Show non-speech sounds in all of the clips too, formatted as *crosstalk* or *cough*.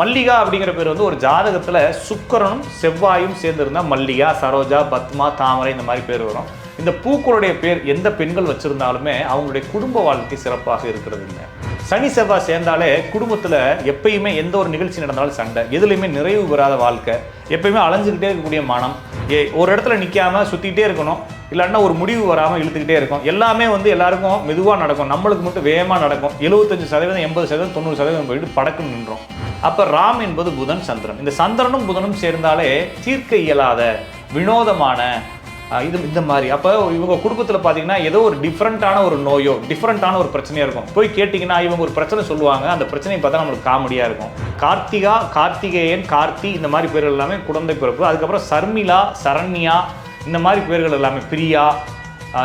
மல்லிகா அப்படிங்கிற பேர் வந்து ஒரு ஜாதகத்தில் சுக்கரனும் செவ்வாயும் சேர்ந்திருந்தால் மல்லிகா சரோஜா பத்மா தாமரை இந்த மாதிரி பேர் வரும். இந்த பூக்களுடைய பேர் எந்த பெண்கள் வச்சுருந்தாலுமே அவங்களுடைய குடும்ப வாழ்க்கை சிறப்பாக இருக்கிறது இல்லை. சனி செவ்வாய் சேர்ந்தாலே குடும்பத்தில் எப்பயுமே எந்த ஒரு நிகழ்ச்சி நடந்தாலும் சண்டை. எதுலேயுமே நிறைவு பெறாத வாழ்க்கை. எப்பயுமே அலைஞ்சுக்கிட்டே இருக்கக்கூடிய மனம். ஏ ஒரு இடத்துல நிற்காம சுற்றிக்கிட்டே இருக்கணும். இல்லைன்னா ஒரு முடிவு வராமல் இழுத்துக்கிட்டே இருக்கும். எல்லாமே வந்து எல்லாருக்கும் மெதுவாக நடக்கும். நம்மளுக்கு மட்டும் வேகமாக நடக்கும். எழுபத்தஞ்சு சதவீதம் எண்பது சதவீதம் தொண்ணூறு சதவீதம் போயிட்டு படக்குன்னு நின்றோம். அப்போ ராம் என்பது புதன் சந்திரன். இந்த சந்திரனும் புதனும் சேர்ந்தாலே தீர்க்க இயலாத வினோதமான இது இந்த மாதிரி. அப்போ இவங்க குடும்பத்தில் பார்த்தீங்கன்னா ஏதோ ஒரு டிஃப்ரெண்ட்டான ஒரு நோயோ டிஃப்ரெண்ட்டான ஒரு பிரச்சனையாக இருக்கும். போய் கேட்டிங்கன்னா இவங்க ஒரு பிரச்சனை சொல்லுவாங்க. அந்த பிரச்சனையை பார்த்தா நம்மளுக்கு காமெடியாக இருக்கும். கார்த்திகா கார்த்திகேயன் கார்த்தி இந்த மாதிரி பேர் எல்லாமே குழந்தை பிறப்பு. அதுக்கப்புறம் சர்மிளா சரண்யா இந்த மாதிரி பேர்கள் எல்லாமே பிரியா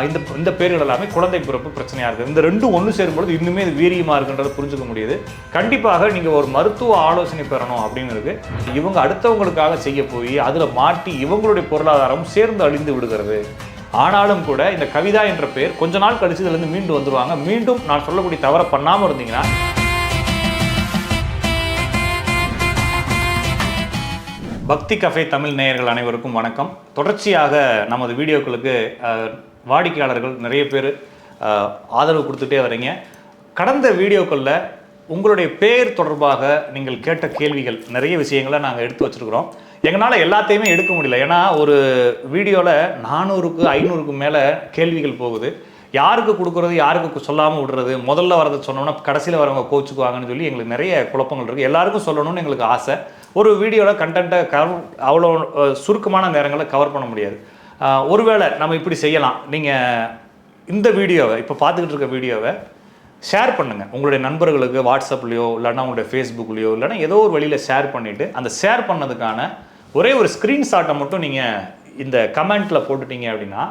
இந்த இந்த பேர்கள் எல்லாமே குழந்தை பிறப்பு பிரச்சனையாக இருக்குது. இந்த ரெண்டும் ஒன்று சேரும்பொழுது இன்னுமே இது வீரியமாக இருக்குன்றதை புரிஞ்சுக்க முடியுது. கண்டிப்பாக நீங்கள் ஒரு மருத்துவ ஆலோசனை பெறணும் அப்படின்னு இவங்க அடுத்தவங்களுக்காக செய்ய போய் அதில் மாட்டி இவங்களுடைய பொருளாதாரம் சேர்ந்து அழிந்து விடுகிறது. ஆனாலும் கூட இந்த கவிதா என்ற பெயர் கொஞ்ச நாள் கழிச்சு இதுலேருந்து மீண்டு வந்துருவாங்க. மீண்டும் நான் சொல்லக்கூடிய தவறை பண்ணாமல் இருந்தீங்கன்னா பக்தி கஃபே தமிழ் நேயர்கள் அனைவருக்கும் வணக்கம். தொடர்ச்சியாக நமது வீடியோக்களுக்கு வாடிக்கையாளர்கள் நிறைய பேர் ஆதரவு கொடுத்துட்டே வரீங்க. கடந்த வீடியோக்களில் உங்களுடைய பேர் தொடர்பாக நீங்கள் கேட்ட கேள்விகள் நிறைய விஷயங்களை நாங்கள் எடுத்து வச்சிருக்கிறோம். எங்களால் எல்லாத்தையுமே எடுக்க முடியல. ஏன்னா ஒரு வீடியோவில் நானூறுக்கு ஐநூறுக்கு மேலே கேள்விகள் போகுது. யாருக்கு கொடுக்குறது யாருக்கு சொல்லாமல் விடுறது? முதல்ல வரதை சொன்னோம்னா கடைசியில் வரவங்க கோச்சுக்குவாங்கன்னு சொல்லி எங்களுக்கு நிறைய குழப்பங்கள் இருக்குது எல்லாருக்கும் சொல்லணும்னு எங்களுக்கு ஆசை. ஒரு வீடியோவில் கண்டென்ட்டை கவர் அவ்வளோ சுருக்கமான நேரங்களை கவர் பண்ண முடியாது. ஒருவேளை நம்ம இப்படி செய்யலாம். நீங்கள் இந்த வீடியோவை இப்போ பார்த்துக்கிட்டு இருக்க வீடியோவை ஷேர் பண்ணுங்கள் உங்களுடைய நண்பர்களுக்கு வாட்ஸ்அப்லேயோ இல்லைனா உங்களுடைய ஃபேஸ்புக்லேயோ இல்லைன்னா ஏதோ ஒரு வழியில் ஷேர் பண்ணிவிட்டு அந்த ஷேர் பண்ணதுக்கான ஒரே ஒரு ஸ்க்ரீன்ஷாட்டை மட்டும் நீங்கள் இந்த கமெண்ட்டில் போட்டுட்டீங்க அப்படின்னா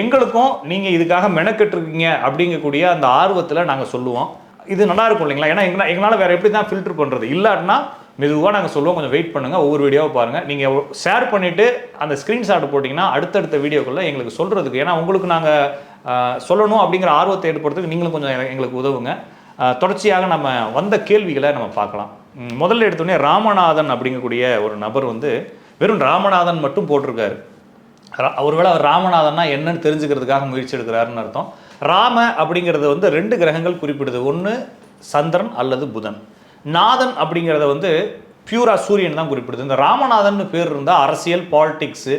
எங்களுக்கும் நீங்கள் இதுக்காக மெனக்கெட்டுருக்கீங்க அப்படிங்கக்கூடிய அந்த ஆர்வத்தில் நாங்கள் சொல்லுவோம். இது நல்லா இருக்கும் இல்லைங்களா? ஏன்னா எங்களால் எங்களால் வேறு எப்படி தான் ஃபில்டர் பண்ணுறது இல்லாட்டினா மெதுவாக நாங்கள் சொல்லுவோம். கொஞ்சம் வெயிட் பண்ணுங்கள் ஒவ்வொரு வீடியோவை பாருங்கள் நீங்கள் ஷேர் பண்ணிவிட்டு அந்த ஸ்க்ரீன்ஷாட் போட்டிங்கன்னா அடுத்தடுத்த வீடியோக்குள்ளே எங்களுக்கு சொல்கிறதுக்கு ஏன்னா உங்களுக்கு நாங்கள் சொல்லணும் அப்படிங்கிற ஆர்வத்தை ஏற்படுறதுக்கு நீங்களும் கொஞ்சம் எங்களுக்கு உதவுங்க. தொடர்ச்சியாக நம்ம வந்த கேள்விகளை நம்ம பார்க்கலாம். முதல்ல எடுத்தோடனே ராமநாதன் அப்படிங்கக்கூடிய ஒரு நபர் வந்து வெறும் ராமநாதன் மட்டும் போட்டிருக்காரு. ஒருவேளை அவர் ராமநாதன்னா என்னன்னு தெரிஞ்சுக்கிறதுக்காக முயற்சி எடுக்கிறாருன்னு அர்த்தம். ராம அப்படிங்கிறது வந்து ரெண்டு கிரகங்கள் குறிப்பிடுது. ஒன்று சந்திரன் அல்லது புதன். நாதன் அப்படிங்கிறத வந்து பியூரா சூரியன் தான் குறிப்பிடுது. இந்த ராமநாதன் பேர் இருந்தால் அரசியல் பாலிடிக்ஸு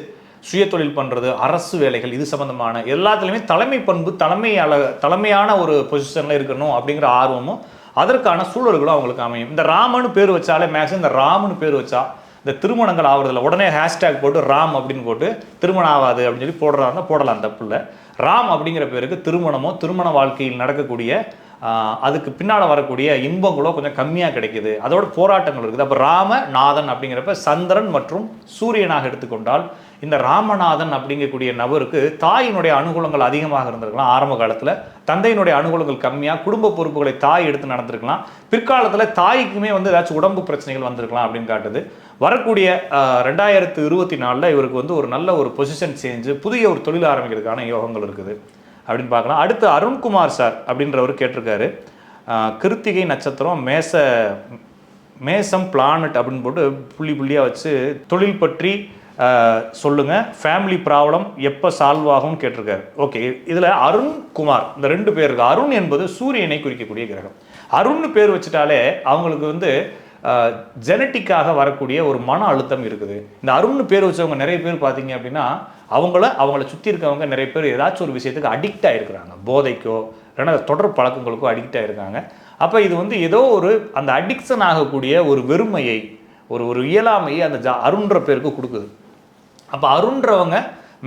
சுயதொழில் பண்ணுறது அரசு வேலைகள் இது சம்மந்தமான எல்லாத்துலேயுமே தலைமை பண்பு தலைமை அள தலைமையான ஒரு பொசிஷனில் இருக்கணும் அப்படிங்கிற ஆர்வமும் அதற்கான சூழல்களும் அவங்களுக்கு அமையும். இந்த ராமனு பேர் வச்சாலே மேக்ஸிமம் இந்த ராமனு பேர் வச்சா இந்த திருமணங்கள் ஆகிறதுல உடனே ஹேஷ்டேக் போட்டு ராம் அப்படின்னு போட்டு திருமணம் ஆகாது அப்படின்னு சொல்லி போடுறாங்க போடலாம் அந்த இல்லை ராம் அப்படிங்கிற பேருக்கு திருமணமோ திருமண வாழ்க்கையில் நடக்கக்கூடிய அதுக்கு பின்னால் வரக்கூடிய இன்பங்களோ கொஞ்சம் கம்மியாக கிடைக்குது. அதோட போராட்டங்கள் இருக்குது. அப்போ ராம நாதன் அப்படிங்கிறப்ப சந்திரன் மற்றும் சூரியனாக எடுத்துக்கொண்டால் இந்த ராமநாதன் அப்படிங்கக்கூடிய நபருக்கு தாயினுடைய அனுகூலங்கள் அதிகமாக இருந்திருக்கலாம் ஆரம்ப காலத்தில். தந்தையினுடைய அனுகூலங்கள் கம்மியாக குடும்ப பொறுப்புகளை தாய் எடுத்து நடந்திருக்கலாம். பிற்காலத்தில் தாய்க்குமே வந்து ஏதாச்சும் உடம்பு பிரச்சனைகள் வந்திருக்கலாம் அப்படின்னு காட்டுது. வரக்கூடிய ரெண்டாயிரத்து இருபத்தி நாலில் இவருக்கு வந்து ஒரு நல்ல ஒரு பொசிஷன் சேஞ்சு புதிய ஒரு தொழில் ஆரம்பிக்கிறதுக்கான யோகங்கள் இருக்குது. அப்படின்னு பார்க்கலாம். அடுத்து அருண்குமார் சார் அப்படின்றவர் கேட்டிருக்காரு. கிருத்திகை நட்சத்திரம் மேச மேசம் பிளானட் அப்படின்னு போட்டு புள்ளி புள்ளியாக வச்சு தொழில் பற்றி சொல்லுங்கள் ஃபேமிலி ப்ராப்ளம் எப்போ சால்வ் ஆகும்னு கேட்டிருக்காரு. ஓகே இதில் அருண் குமார் இந்த ரெண்டு பேருக்கு அருண் என்பது சூரியனை குறிக்கக்கூடிய கிரகம். அருண்னு பேர் வச்சுட்டாலே அவங்களுக்கு வந்து ஜெனட்டிக்காக வரக்கூடிய ஒரு மன அழுத்தம் இருக்குது. இந்த அருண்னு பேர் வச்சவங்க நிறைய பேர் பார்த்தீங்க அப்படின்னா அவங்கள அவங்கள சுற்றி இருக்கவங்க நிறைய பேர் ஏதாச்சும் ஒரு விஷயத்துக்கு அடிக்ட் ஆகிருக்கிறாங்க போதைக்கோ இல்லைன்னா தொடர் பழக்கங்களுக்கோ அடிக்ட் ஆகிருக்காங்க அப்போ இது வந்து ஏதோ ஒரு அந்த அடிக்ஷன் ஆகக்கூடிய ஒரு வெறுமையை ஒரு ஒரு இயலாமையை அந்த ஜா அருன்ற பேருக்கு கொடுக்குது. அப்போ அருண்றவங்க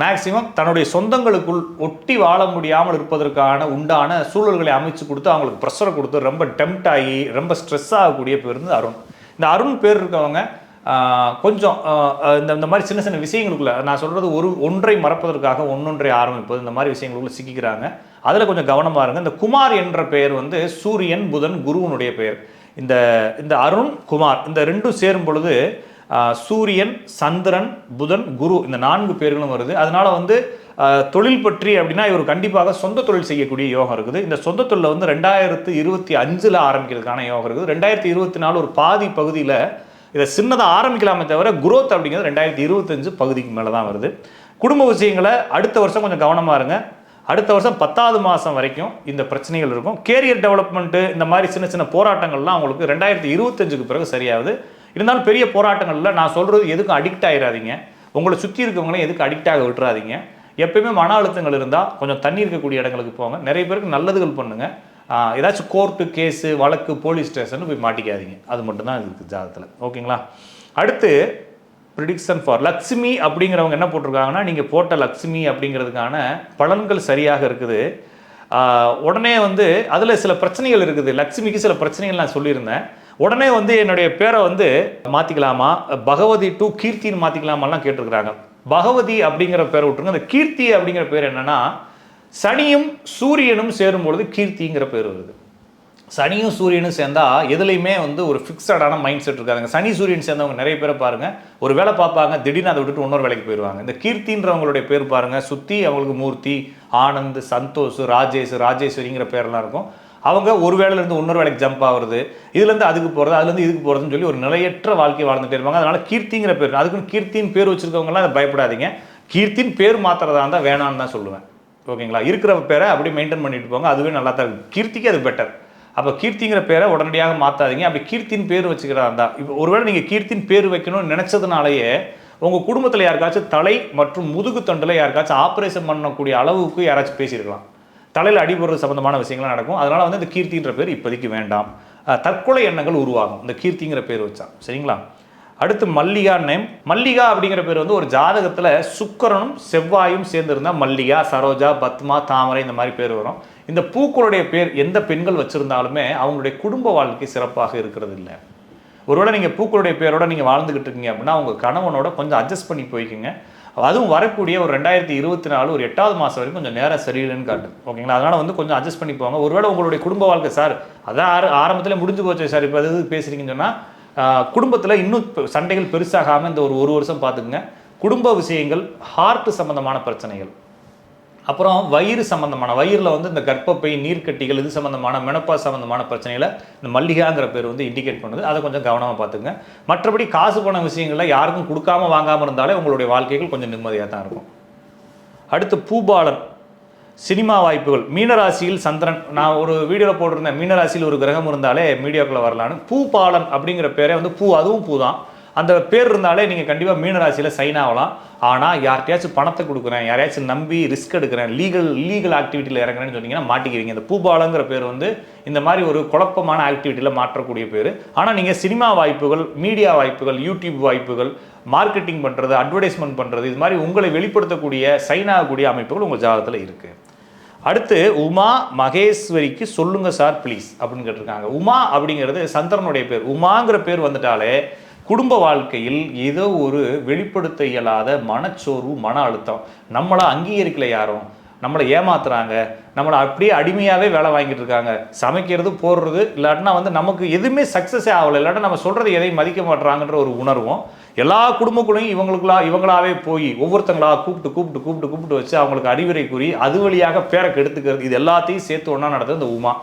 மேக்சிமம் தன்னுடைய சொந்தங்களுக்குள் ஒட்டி வாழ முடியாமல் இருப்பதற்கான உண்டான சூழல்களை அமைச்சு கொடுத்து அவங்களுக்கு ப்ரெஷரை கொடுத்து ரொம்ப டெம்ட் ஆகி ரொம்ப ஸ்ட்ரெஸ் ஆகக்கூடிய பேர் வந்து அருண். இந்த அருண் பேர் இருக்கவங்க கொஞ்சம் இந்த இந்த மாதிரி சின்ன சின்ன விஷயங்களுக்குள்ள நான் சொல்கிறது ஒரு ஒன்றை மறப்பதற்காக ஒன்னொன்றை ஆரம்பிப்பது இந்த மாதிரி விஷயங்களுக்குள்ள சிக்கிக்கிறாங்க. அதில் கொஞ்சம் கவனமாக இருங்க. இந்த குமார் என்ற பெயர் வந்து சூரியன் புதன் குருவனுடைய பெயர் இந்த இந்த அருண் குமார் இந்த ரெண்டும் சேரும் பொழுது சூரியன் சந்திரன் புதன் குரு இந்த நான்கு பேர்களும் வருது. அதனால வந்து தொழில் பற்றி அப்படின்னா இவர் கண்டிப்பாக சொந்த தொழில் செய்யக்கூடிய யோகம் இருக்குது. இந்த சொந்த தொழில் வந்து ரெண்டாயிரத்து இருபத்தி அஞ்சில் ஆரம்பிக்கிறதுக்கான யோகம் இருக்குது. ரெண்டாயிரத்தி இருபத்தி நாலு ஒரு பாதி பகுதியில் இதை சின்னதாக ஆரம்பிக்கலாமே தவிர குரோத் அப்படிங்கிறது ரெண்டாயிரத்தி இருபத்தஞ்சு பகுதிக்கு மேலே தான் வருது. குடும்ப விஷயங்களை அடுத்த வருஷம் கொஞ்சம் கவனமாக இருங்க. அடுத்த வருஷம் பத்தாவது மாதம் வரைக்கும் இந்த பிரச்சனைகள் இருக்கும். கேரியர் டெவலப்மெண்ட்டு இந்த மாதிரி சின்ன சின்ன போராட்டங்கள்லாம் அவங்களுக்கு ரெண்டாயிரத்தி இருபத்தஞ்சுக்கு பிறகு சரியாகுது. இருந்தாலும் பெரிய போராட்டங்களில் நான் சொல்கிறது எதுக்கும் அடிக்ட் ஆகிடாதீங்க உங்களை சுற்றி இருக்கவங்களையும் எதுக்கு அடிக்ட் ஆக விட்டுறாதீங்க. எப்பயுமே மன அழுத்தங்கள் இருந்தால் கொஞ்சம் தண்ணி இருக்கக்கூடிய இடங்களுக்கு போங்க. நிறைய பேருக்கு நல்லதுகள் பண்ணுங்கள் ஏதாச்சும் கோர்ட்டு கேஸு வழக்கு போலீஸ் ஸ்டேஷன் போய் மாட்டிக்காதீங்க. அது மட்டும்தான் இருக்குது ஜாதகத்தில். ஓகேங்களா? அடுத்து ப்ரிடிக்ஷன் ஃபார் லக்ஷ்மி அப்படிங்கிறவங்க என்ன போட்டிருக்காங்கன்னா நீங்கள் போட்ட லக்ஷ்மி அப்படிங்கிறதுக்கான பலன்கள் சரியாக இருக்குது. உடனே வந்து அதில் சில பிரச்சனைகள் இருக்குது. லக்ஷ்மிக்கு சில பிரச்சனைகள் நான் சொல்லியிருந்தேன். உடனே வந்து என்னுடைய பேரை வந்து மாற்றிக்கலாமா பகவதி டு கீர்த்தின்னு மாற்றிக்கலாமாலாம் கேட்டிருக்கிறாங்க. பகவதி அப்படிங்கிற பேரை விட்டுருங்க. அந்த கீர்த்தி அப்படிங்கிற பேர் என்னென்னா சனியும் சூரியனும் சேரும் பொழுது கீர்த்திங்கிற பேர் வருது. சனியும் சூரியனும் சேர்ந்தால் எதுலேயுமே வந்து ஒரு ஃபிக்ஸடான மைண்ட் செட் இருக்காதுங்க. சனி சூரியன் சேர்ந்தவங்க நிறைய பேரை பாருங்க. ஒரு வேலை பார்ப்பாங்க திடீர்னு அதை விட்டுட்டு இன்னொரு வேலைக்கு போயிடுவாங்க. இந்த கீர்த்தின்றவங்களுடைய பேர் பாருங்கள் சுற்றி அவங்களுக்கு மூர்த்தி ஆனந்த் சந்தோஷ் ராஜேஷ் ராஜேஸ்வரிங்கிற பேர்லாம் இருக்கும். அவங்க ஒரு வேலையிலேருந்து இன்னொரு வேலைக்கு ஜம்ப் ஆகுறது இதுலேருந்து அதுக்கு போகிறது அதுலேருந்து இதுக்கு போகிறதுன்னு சொல்லி ஒரு நிலையற்ற வாழ்க்கை வாழ்ந்துட்டே இருப்பாங்க. அதனால் கீர்த்திங்கிற பேர் அதுக்குன்னு கீர்த்தின்னு பேர் வச்சிருக்கவங்கலாம் அதை பயப்படாதீங்க. கீர்த்தின் பேர் மாத்திரதா இருந்தால் வேணான்னு தான் சொல்லுவேன். ஓகேங்களா? இருக்கிற பேரை அப்படியே மெயின்டைன் பண்ணிட்டு போங்க. அதுவே நல்லா தான் இருக்கும். கீர்த்திக்கு அது பெட்டர் அப்போ கீர்த்திங்கிற பேரை உடனடியாக மாற்றாதீங்க அப்படி கீர்த்தின் பேர் வச்சுக்கிறதா இருந்தால் இப்போ ஒருவேளை நீங்கள் கீர்த்தின் பேர் வைக்கணும்னு நினச்சதுனாலேயே உங்கள் குடும்பத்தில் யாருக்காச்சும் தலை மற்றும் முதுகு தண்டில் யாருக்காச்சும் ஆப்ரேஷன் பண்ணக்கூடிய அளவுக்கு யாராச்சும் பேசியிருக்கலாம். தலையில் அடிபடுறது சம்பந்தமான விஷயங்கள்லாம் நடக்கும். அதனால் வந்து இந்த கீர்த்தின்ற பேர் இப்போதைக்கு வேண்டாம். தற்கொலை எண்ணங்கள் உருவாகும். இந்த கீர்த்திங்கிற பேர் வச்சா. சரிங்களா? அடுத்து மல்லிகா நேம். மல்லிகா அப்படிங்கிற பேர் வந்து ஒரு ஜாதகத்தில் சுக்கரனும் செவ்வாயும் சேர்ந்துருந்தால் மல்லிகா சரோஜா பத்மா தாமரை இந்த மாதிரி பேர் வரும். இந்த பூக்களுடைய பேர் எந்த பெண்கள் வச்சுருந்தாலுமே அவங்களுடைய குடும்ப வாழ்க்கை சிறப்பாக இருக்கிறது இல்லை ஒருவேளை நீங்கள் பூக்களுடைய பேரோட நீங்கள் வாழ்ந்துக்கிட்டு இருக்கீங்க அப்படின்னா உங்கள் கணவனோட கொஞ்சம் அட்ஜஸ்ட் பண்ணி போய்க்குங்க. அதுவும் வரக்கூடிய ஒரு ரெண்டாயிரத்தி இருபத்தி நாலு ஒரு எட்டாவது மாதம் வரைக்கும் கொஞ்சம் நேரம் சரியில்லைன்னு காட்டுது. ஓகேங்களா? அதனால் வந்து கொஞ்சம் அட்ஜஸ்ட் பண்ணி போங்க. ஒருவேளை உங்களுடைய குடும்ப வாழ்க்கை சார் அதான் ஆர ஆரம்பத்தில் முடிஞ்சு போச்சு சார் இப்போ எது பேசுகிறீங்கன்னு சொன்னால் குடும்பத்தில் இன்னும் சண்டைகள் பெருசாகாமல் இந்த ஒரு ஒரு வருஷம் பார்த்துக்குங்க. குடும்ப விஷயங்கள் ஹார்ட் சம்பந்தமான பிரச்சனைகள். அப்புறம் வயிறு சம்மந்தமான வயிறில் வந்து இந்த கர்ப்பப்பை நீர்க்கட்டிகள் இது சம்மந்தமான மெனப்பா சம்மந்தமான பிரச்சனைகளை இந்த மல்லிகாங்கிற பேர் வந்து இண்டிகேட் பண்ணுது. அதை கொஞ்சம் கவனமாக பார்த்துங்க மற்றபடி காசு பண விஷயங்களை யாருக்கும் கொடுக்காம வாங்காமல் இருந்தாலே உங்களுடைய வாழ்க்கைகள் கொஞ்சம் நிம்மதியாக தான் இருக்கும். அடுத்து பூபாலன் சினிமா வாய்ப்புகள். மீனராசியில் சந்திரன் நான் ஒரு வீடியோவில் போட்டிருந்தேன். மீனராசியில் ஒரு கிரகம் இருந்தாலே மீடியாக்குள்ளே வரலான்னு. பூபாலன் அப்படிங்கிற பேரே வந்து பூ அதுவும் பூ தான் அந்த பேர் இருந்தாலே நீங்கள் கண்டிப்பாக மீனராசியில் சைன் ஆகலாம். ஆனால் யார்கிட்டயாச்சும் பணத்தை கொடுக்குறேன் யாரையாச்சும் நம்பி ரிஸ்க் எடுக்கிறேன் லீகல் லீகல் ஆக்டிவிட்டியில் இறங்குறேன்னு சொன்னீங்கன்னா மாட்டிக்கிறீங்க இந்த பூபாலங்கிற பேர் வந்து இந்த மாதிரி ஒரு குழப்பமான ஆக்டிவிட்டியில் மாற்றக்கூடிய பேர். ஆனால் நீங்கள் சினிமா வாய்ப்புகள் மீடியா வாய்ப்புகள் யூடியூப் வாய்ப்புகள் மார்க்கெட்டிங் பண்ணுறது அட்வர்டைஸ்மெண்ட் பண்ணுறது இது மாதிரி உங்களை வெளிப்படுத்தக்கூடிய சைன் ஆகக்கூடிய அமைப்புகள் உங்கள் ஜாதகத்தில் இருக்குது அடுத்து உமா மகேஸ்வரிக்கு சொல்லுங்க சார் ப்ளீஸ் அப்படின்னு கேட்டிருக்காங்க. உமா அப்படிங்கிறது சந்திரனுடைய பேர். உமாங்கிற பேர் வந்துட்டாலே குடும்ப வாழ்க்கையில் ஏதோ ஒரு வெளிப்படுத்த இயலாத மனச்சோர்வு மன அழுத்தம். நம்மளை அங்கீகரிக்கல யாரும். நம்மளை ஏமாத்துறாங்க. நம்மளை அப்படியே அடிமையாகவே வேலை வாங்கிட்டு இருக்காங்க. சமைக்கிறது போடுறது இல்லாட்டினா வந்து நமக்கு எதுவுமே சக்ஸஸே ஆகலை. இல்லாட்டா நம்ம சொல்கிறது எதையும் மதிக்க மாட்றாங்கன்ற ஒரு உணர்வும் எல்லா குடும்பக்குள்ளையும் இவங்களுக்குலா இவங்களாவே போய் ஒவ்வொருத்தங்களா கூப்பிட்டு கூப்பிட்டு கூப்பிட்டு கூப்பிட்டு வச்சு அவங்களுக்கு அறிவுரை கூறி அது வழியாக பேரை கெடுத்துக்கிறது இது எல்லாத்தையும் சேர்த்து ஒன்றா நடந்தது இந்த உமா.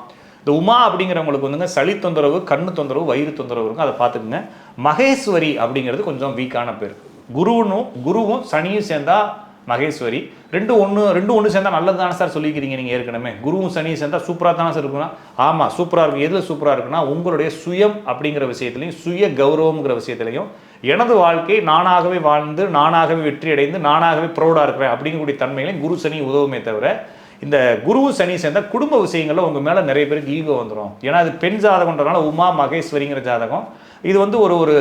இந்த உமா அப்படிங்கிறவங்களுக்கு வந்துங்க சளி தொந்தரவு கண்ணு தொந்தரவு வயிறு தொந்தரவு இருக்கும். அதை பார்த்துக்குங்க. மகேஸ்வரி அப்படிங்கிறது கொஞ்சம் வீக்கான பேர். குருவனும் குருவும் சனியும் சேர்ந்தா மகேஸ்வரி. ரெண்டு ஒன்று ரெண்டு ஒன்று சேர்ந்தா நல்லது தானே சார் சொல்லிக்கிறீங்க நீங்கள் ஏற்கனவே. குருவும் சனியும் சேர்ந்தா சூப்பராக தானே சார் இருக்குன்னா. ஆமாம் சூப்பராக இருக்கும் எதில் சூப்பராக இருக்குன்னா உங்களுடைய சுயம் அப்படிங்கிற விஷயத்துலையும் சுய கௌரவங்கிற விஷயத்துலையும். எனது வாழ்க்கை நானாகவே வாழ்ந்து நானாகவே வெற்றி அடைந்து நானாகவே ப்ரௌடாக இருக்கிறேன் அப்படிங்கக்கூடிய தன்மையிலையும் குரு சனி உதவுமே தவிர இந்த குருவும் சனி சேர்ந்த குடும்ப விஷயங்களில் உங்கள் மேலே நிறைய பேருக்கு ஈகோ வந்துடும் ஏன்னா அது பெண் ஜாதகன்றனால உமா மகேஸ்வரிங்கிற ஜாதகம். இது வந்து ஒரு ஒரு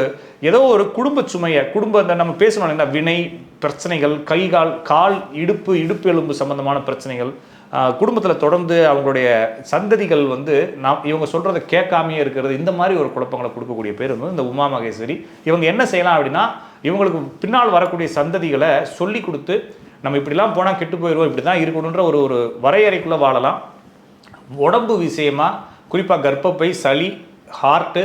ஏதோ ஒரு குடும்ப சுமையை குடும்ப இந்த நம்ம பேசணும் இல்லைங்களா? வினை பிரச்சனைகள் கை கால் கால் இடுப்பு இடுப்பு எலும்பு சம்பந்தமான பிரச்சனைகள். குடும்பத்தில் தொடர்ந்து அவங்களுடைய சந்ததிகள் வந்து நாம் இவங்க சொல்கிறத கேட்காமையே இருக்கிறது. இந்த மாதிரி ஒரு குழப்பங்களை கொடுக்கக்கூடிய பேர் வந்து இந்த உமா மகேஸ்வரி. இவங்க என்ன செய்யலாம் அப்படின்னா இவங்களுக்கு பின்னால் வரக்கூடிய சந்ததிகளை சொல்லி கொடுத்து நம்ம இப்படிலாம் போனால் கெட்டு போயிடுவோம் இப்படி தான் இருக்கணுன்ற ஒரு ஒரு வரையறைக்குள்ளே வாழலாம். உடம்பு விஷயமா குறிப்பாக கர்ப்பப்பை சளி ஹார்ட்டு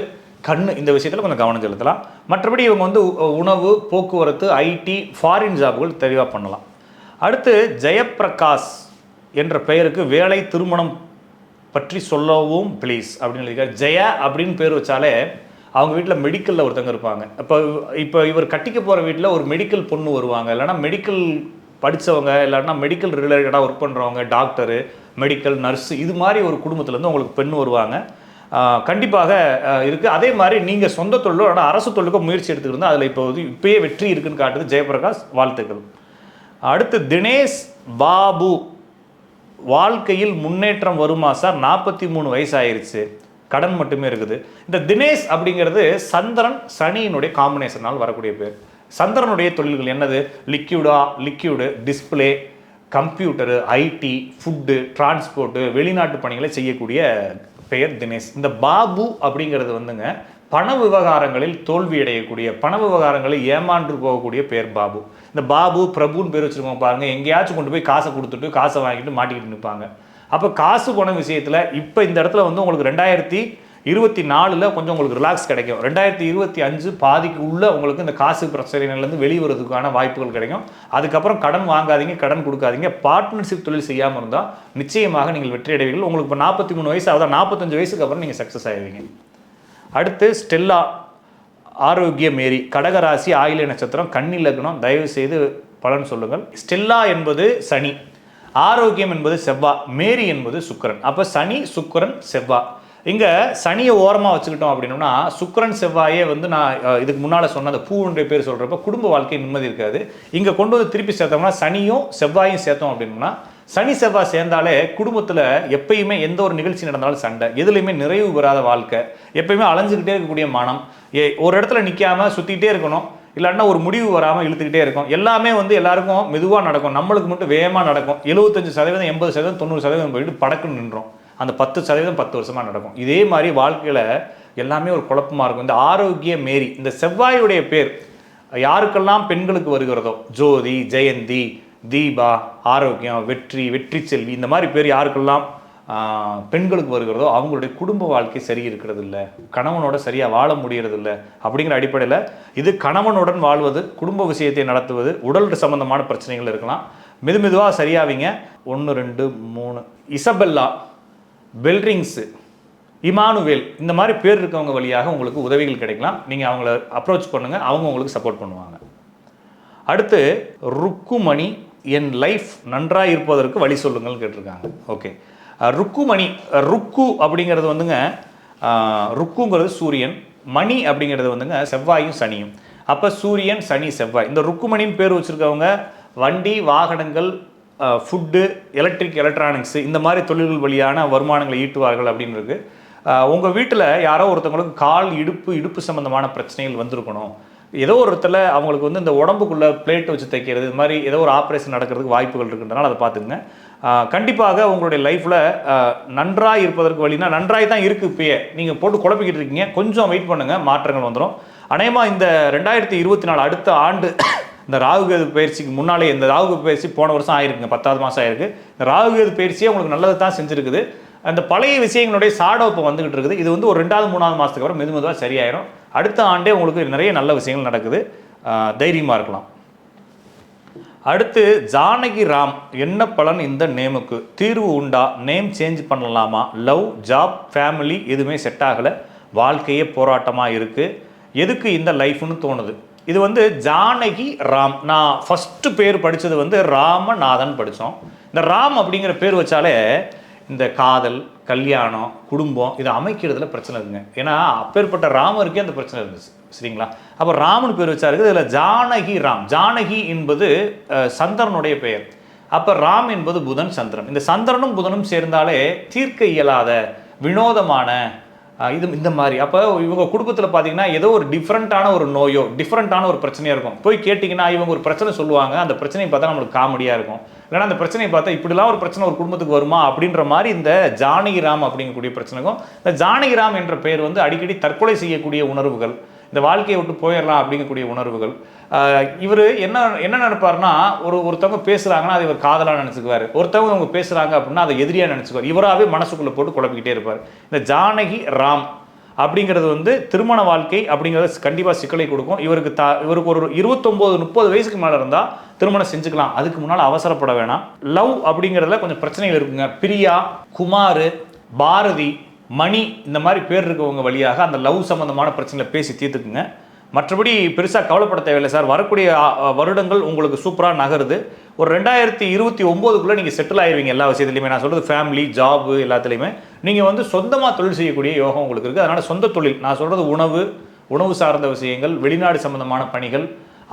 கண் இந்த விஷயத்தில் கொஞ்சம் கவனம் செலுத்தலாம். மற்றபடி இவங்க வந்து உணவு போக்குவரத்து ஐடி ஃபாரின் ஜாபுகள் தெளிவாக பண்ணலாம். அடுத்து ஜெயப்பிரகாஷ் என்ற பெயருக்கு வேலை திருமணம் பற்றி சொல்லவும் ப்ளீஸ் அப்படின்னு எழுதியிருக்காரு. ஜெயா அப்படின்னு பேர் வச்சாலே அவங்க வீட்டில் மெடிக்கலில் ஒருத்தங்க இருப்பாங்க. இப்போ இப்போ இவர் கட்டிக்க போகிற வீட்டில் ஒரு மெடிக்கல் பொண்ணு வருவாங்க. இல்லைன்னா மெடிக்கல் படித்தவங்க இல்லைன்னா மெடிக்கல் ரிலேட்டடாக ஒர்க் பண்ணுறவங்க டாக்டரு மெடிக்கல் நர்ஸு இது மாதிரி ஒரு குடும்பத்துலேருந்து உங்களுக்கு பெண் வருவாங்க. கண்டிப்பாக இருக்குது அதே மாதிரி நீங்கள் சொந்த தொழிலோ ஆனால் அரசு தொழிலுக்கோ முயற்சி எடுத்துக்கிட்டு அதில் இப்போ வந்து இப்பயே வெற்றி இருக்குன்னு காட்டுது ஜெயபிரகாஷ். வாழ்த்துக்கள். அடுத்து தினேஷ் பாபு. வாழ்க்கையில் முன்னேற்றம் வருமா சார்? நாற்பத்தி மூணு வயசு ஆயிருச்சு கடன் மட்டுமே இருக்குது. இந்த தினேஷ் அப்படிங்கிறது சந்திரன் சனியினுடைய காம்பினேஷனால் வரக்கூடிய பேர். சந்திரனுடைய தொழில்கள் என்னது? லிக்யூடா liquid display computer IT food transport வெளிநாட்டு பணிகளை செய்யக்கூடிய பெயர் தினேஷ். இந்த பாபு அப்படிங்கிறது வந்துங்க பண விவகாரங்களில் தோல்வி அடையக்கூடிய பண விவகாரங்களில் ஏமாண்டு போகக்கூடிய பேர் பாபு. இந்த பாபு பிரபுன்னு பேர் வச்சுருக்கோம் பாருங்கள் எங்கேயாச்சும் கொண்டு போய் காசை கொடுத்துட்டு காசை வாங்கிட்டு மாட்டிக்கிட்டு நிற்பாங்க. அப்போ காசு போன விஷயத்தில் இப்போ இந்த இடத்துல வந்து உங்களுக்கு ரெண்டாயிரத்தி இருபத்தி நாலில் கொஞ்சம் உங்களுக்கு ரிலாக்ஸ் கிடைக்கும். ரெண்டாயிரத்தி இருபத்தி அஞ்சு பாதிக்கு உள்ள உங்களுக்கு இந்த காசு பிரச்சனைகள்லேருந்து வெளிவரதுக்கான வாய்ப்புகள் கிடைக்கும். அதுக்கப்புறம் கடன் வாங்காதீங்க கடன் கொடுக்காதீங்க. பார்ட்னர்ஷிப் தொழில் செய்யாமல் இருந்தால் நிச்சயமாக நீங்கள் வெற்றி அடைவீர்கள். உங்களுக்கு இப்போ நாற்பத்தி மூணு வயசு அதான் நாற்பத்தஞ்சு வயசுக்கு அப்புறம் நீங்கள் சக்ஸஸ் ஆயிடுவீங்க. அடுத்து ஸ்டெல்லா ஆரோக்கிய மேரி கடகராசி ஆயில நட்சத்திரம் கண்ணி லக்னம் தயவு செய்து பலன் சொல்லுங்கள். ஸ்டெல்லா என்பது சனி. ஆரோக்கியம் என்பது செவ்வா. மேரி என்பது சுக்கரன். அப்போ சனி சுக்கரன் செவ்வா. இங்கே சனியை ஓரமாக வச்சுக்கிட்டோம் அப்படின்னா சுக்கிரன் செவ்வாயே வந்து நான் இதுக்கு முன்னால் சொன்ன அந்த பூவுன்ற பேர் சொல்கிறப்ப குடும்ப வாழ்க்கை நிம்மதி இருக்காது. இங்கே கொண்டு வந்து திருப்பி சேர்த்தோம்னா சனியும் செவ்வாயும் சேர்த்தோம் அப்படின்னோம்னா சனி செவ்வாய் சேர்ந்தாலே குடும்பத்தில் எப்பயுமே எந்த ஒரு நிகழ்ச்சி நடந்தாலும் சண்டை. எதுலேயுமே நிறைவு பெறாத வாழ்க்கை. எப்பயுமே அலைஞ்சுக்கிட்டே இருக்கக்கூடிய மனம். ஏ ஒரு இடத்துல நிற்காமல் சுற்றிக்கிட்டே இருக்கணும். இல்லாட்டினா ஒரு முடிவு வராமல் இழுத்துக்கிட்டே இருக்கும். எல்லாமே வந்து எல்லாருக்கும் மெதுவாக நடக்கும். நம்மளுக்கு மட்டும் வேகமாக நடக்கும். எழுபத்தஞ்சு சதவீதம் எண்பது சதவீதம் தொண்ணூறு சதவீதம் போயிட்டு படக்குன்னு நின்றோம். அந்த பத்து சதவீதம் பத்து வருஷமாக நடக்கும். இதே மாதிரி வாழ்க்கையில் எல்லாமே ஒரு குழப்பமாக இருக்கும். இந்த ஆரோக்கிய மேரி இந்த செவ்வாயுடைய பேர் யாருக்கெல்லாம் பெண்களுக்கு வருகிறதோ ஜோதி ஜெயந்தி தீபா ஆரோக்கியம் வெற்றி வெற்றி செல்வி இந்த மாதிரி பேர் யாருக்கெல்லாம் பெண்களுக்கு வருகிறதோ அவங்களுடைய குடும்ப வாழ்க்கை சரி இருக்கிறது இல்லை கணவனோட சரியாக வாழ முடிகிறது இல்லை அப்படிங்கிற அடிப்படையில் இது கணவனுடன் வாழ்வது குடும்ப விஷயத்தை நடத்துவது உடல் சம்பந்தமான பிரச்சனைகள் இருக்கலாம். மெது மெதுவாக சரியாவீங்க. ஒன்று ரெண்டு மூணு. இசபெல்லா பெல்ரிங்ஸு இமானுவேல் இந்த மாதிரி பேர் இருக்கவங்க வழியாக உங்களுக்கு உதவிகள் கிடைக்கலாம். நீங்கள் அவங்கள அப்ரோச் பண்ணுங்கள் அவங்க உங்களுக்கு சப்போர்ட் பண்ணுவாங்க. அடுத்து ருக்குமணி என் லைஃப் நன்றாக இருப்பதற்கு வழி சொல்லுங்கள் கேட்டிருக்காங்க. ஓகே ருக்குமணி ருக்கு அப்படிங்கிறது வந்துங்க ருக்குங்கிறது சூரியன் மணி அப்படிங்கிறது வந்துங்க செவ்வாயும் சனியும். அப்போ சூரியன் சனி செவ்வாய். இந்த ருக்குமணின்னு பேர் வச்சுருக்கவங்க வண்டி வாகனங்கள் ஃபுட்டு எலக்ட்ரிக் எலக்ட்ரானிக்ஸ் இந்த மாதிரி தொழில்கள் வழியான வருமானங்களை ஈட்டுவார்கள் அப்படின்னு உங்கள் வீட்டில் யாரோ ஒருத்தவங்களுக்கு கால் இடுப்பு இடுப்பு சம்மந்தமான பிரச்சனைகள் வந்திருக்கணும். ஏதோ ஒரு இடத்துல அவங்களுக்கு வந்து இந்த உடம்புக்குள்ளே பிளேட் வச்சு தைக்கிறது இது மாதிரி ஏதோ ஒரு ஆப்ரேஷன் நடக்கிறதுக்கு வாய்ப்புகள் இருக்குன்றனால அதை பார்த்துங்க கண்டிப்பாக உங்களுடைய லைஃப்பில் நன்றாக இருப்பதற்கு வழினா நன்றாய் தான் இருக்குது இப்பயே. நீங்கள் போட்டு குழப்பிக்கிட்டு இருக்கீங்க. கொஞ்சம் வெயிட் பண்ணுங்கள் மாற்றங்கள் வந்துடும் அநேகமாக இந்த ரெண்டாயிரத்தி இருபத்தி நாலு அடுத்த ஆண்டு இந்த ராகுகேது பயிற்சிக்கு முன்னாலே இந்த ராகு பயிற்சி போன வருஷம் ஆயிருக்குங்க பத்தாவது மாதம் ஆயிருக்கு. இந்த ராகுகேது பயிற்சியே உங்களுக்கு நல்லது தான் செஞ்சுருக்குது. அந்த பழைய விஷயங்களுடைய சாடோ இப்போ வந்துகிட்டு இருக்குது. இது வந்து ஒரு ரெண்டாவது மூணாவது மாதத்துக்கு அப்புறம் மெது மெதுவாக சரியாயிரும். அடுத்த ஆண்டே உங்களுக்கு நிறைய நல்ல விஷயங்கள் நடக்குது. தைரியமாக இருக்கலாம். அடுத்து ஜானகி ராம் என்ன பலன் இந்த நேமுக்கு? தீர்வு உண்டா? நேம் சேஞ்ச் பண்ணலாமா? லவ் ஜாப் ஃபேமிலி எதுவுமே செட் ஆகலை. வாழ்க்கையே போராட்டமாக இருக்குது எதுக்கு இந்த லைஃப்னு தோணுது? இது வந்து ஜானகி ராம். நான் ஃபஸ்ட்டு பேர் படித்தது வந்து ராமநாதன் படித்தோம் இந்த ராம் அப்படிங்கிற பேர் வச்சாலே இந்த காதல் கல்யாணம் குடும்பம் இதை அமைக்கிறதுல பிரச்சனை இருக்குங்க. ஏன்னா அப்பேற்பட்ட ராமருக்கே அந்த பிரச்சனை இருந்துச்சு. சரிங்களா? அப்போ ராமன் பேர் வச்சா இருக்குது இதில் ஜானகி ராம். ஜானகி என்பது சந்திரனுடைய பெயர். அப்போ ராம் என்பது புதன் சந்திரன். இந்த சந்திரனும் புதனும் சேர்ந்தாலே தீர்க்க இயலாத வினோதமான இது இந்த மாதிரி. அப்போ இவங்க குடும்பத்தில் பார்த்தீங்கன்னா ஏதோ ஒரு டிஃப்ரெண்ட்டான ஒரு நோயோ டிஃப்ரெண்ட்டான ஒரு பிரச்சனையாக இருக்கும். போய் கேட்டிங்கன்னா இவங்க ஒரு பிரச்சனை சொல்லுவாங்க. அந்த பிரச்சனையை பார்த்தா நம்மளுக்கு காமெடியாக இருக்கும். இல்லைன்னா அந்த பிரச்சனையை பார்த்தா இப்படிலாம் ஒரு பிரச்சனை ஒரு குடும்பத்துக்கு வருமா அப்படின்ற மாதிரி இந்த ஜானகிராம் அப்படிங்கக்கூடிய பிரச்சனைக்கும் இந்த ஜானகிராம் என்ற பெயர் வந்து அடிக்கடி தற்கொலை செய்யக்கூடிய உணர்வுகள் இந்த வாழ்க்கையை விட்டு போயிடலாம் அப்படிங்கக்கூடிய உணர்வுகள் இவர் என்ன என்ன நினைப்பாருன்னா ஒரு ஒருத்தவங்க பேசுகிறாங்கன்னா அது இவர் காதலாக நினச்சிக்குவார். ஒருத்தவங்க அவங்க பேசுகிறாங்க அப்படின்னா அதை எதிரியாக நினச்சிக்குவார். இவராகவே மனசுக்குள்ளே போட்டு குழப்பிக்கிட்டே இருப்பார். இந்த ஜானகி ராம் அப்படிங்கிறது வந்து திருமண வாழ்க்கை அப்படிங்கிறது கண்டிப்பாக சிக்கலை கொடுக்கும். இவருக்கு த இவருக்கு ஒரு இருபத்தொம்போது முப்பது வயசுக்கு மேலே இருந்தால் திருமணம் செஞ்சுக்கலாம். அதுக்கு முன்னால் அவசரப்பட வேணாம். லவ் அப்படிங்கிறதுல கொஞ்சம் பிரச்சனைகள் இருக்குங்க. பிரியா குமார் பாரதி மணி இந்த மாதிரி பேர் இருக்கவங்க வழியாக அந்த லவ் சம்மந்தமான பிரச்சனைகளை பேசி தீர்த்துக்குங்க. மற்றபடி பெருசாக கவலைப்பட தேவையில்லை சார். வரக்கூடிய வருடங்கள் உங்களுக்கு சூப்பராக நகருது. ஒரு ரெண்டாயிரத்தி இருபத்தி ஒம்போதுக்குள்ளே நீங்கள் செட்டில் ஆயிருவீங்க எல்லா விஷயத்துலையுமே. நான் சொல்கிறது ஃபேமிலி ஜாபு எல்லாத்துலேயுமே. நீங்கள் வந்து சொந்தமாக தொழில் செய்யக்கூடிய யோகம் உங்களுக்கு இருக்குது அதனால் சொந்த தொழில் நான் சொல்கிறது உணவு உணவு சார்ந்த விஷயங்கள் வெளிநாடு சம்பந்தமான பணிகள்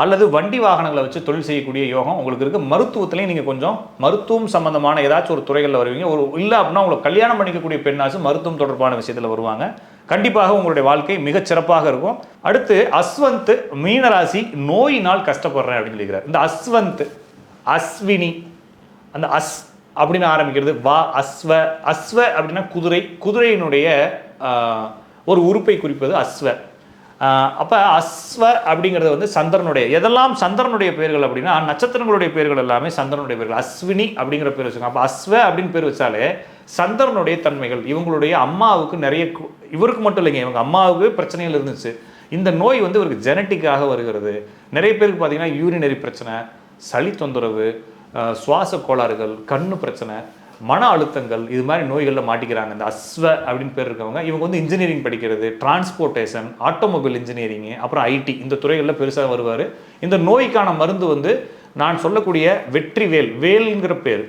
அல்லது வண்டி வாகனங்களை வச்சு தொழில் செய்யக்கூடிய யோகம் உங்களுக்கு இருக்குது மருத்துவத்துலேயும் நீங்கள் கொஞ்சம் மருத்துவம் சம்மந்தமான ஏதாச்சும் ஒரு துறைகளில் வருவீங்க. ஒரு இல்லை அப்படின்னா உங்களை கல்யாணம் பண்ணிக்கக்கூடிய பெண்ணாச்சும் மருத்துவம் தொடர்பான விஷயத்தில் வருவாங்க. கண்டிப்பாக உங்களுடைய வாழ்க்கை மிகச் சிறப்பாக இருக்கும். அடுத்து அஸ்வந்த் மீனராசி நோயினால் கஷ்டப்படுறேன் அப்படின்னு சொல்லிக்கிறார் இந்த அஸ்வந்த் அஸ்வினி அந்த அஸ் அப்படின்னு ஆரம்பிக்கிறது வா அஸ்வ அஸ்வ அப்படின்னா குதிரை குதிரையினுடைய ஒரு உறுப்பை குறிப்பது அஸ்வ. அப்போ அஸ்வ அப்படிங்கிறது வந்து சந்திரனுடைய எதெல்லாம் சந்திரனுடைய பெயர்கள் அப்படின்னா நட்சத்திரங்களுடைய பெயர்கள் எல்லாமே சந்திரனுடைய பெயர்கள் அஸ்வினி அப்படிங்கிற பேர் வச்சுக்கோங்க அப்போ அஸ்வ அப்படின்னு பேர் வச்சாலே சந்திரனுடைய தன்மைகள் இவங்களுடைய அம்மாவுக்கு நிறைய இவருக்கு மட்டும் இல்லைங்க இவங்க அம்மாவுக்கு பிரச்சனைகள் இருந்துச்சு. இந்த நோய் வந்து இவருக்கு ஜெனட்டிக்காக வருகிறது. நிறைய பேருக்கு பார்த்தீங்கன்னா யூரினரி பிரச்சனை சளி தொந்தரவு சுவாச கோளாறுகள் கண்ணு பிரச்சனை மன அழுத்தங்கள் இது மாதிரி நோய்களில் மாட்டிக்கிறாங்க. இந்த அஸ்வ அப்படின்னு பேர் இருக்கவங்க இவங்க வந்து இன்ஜினியரிங் படிக்கிறது டிரான்ஸ்போர்ட்டேஷன் ஆட்டோமொபைல் இன்ஜினியரிங் அப்புறம் ஐடி இந்த துறைகளில் பெருசாக வருவார். இந்த நோய்க்கான மருந்து வந்து நான் சொல்லக்கூடிய வெற்றிவேல் வேல்ங்கிற பேர்.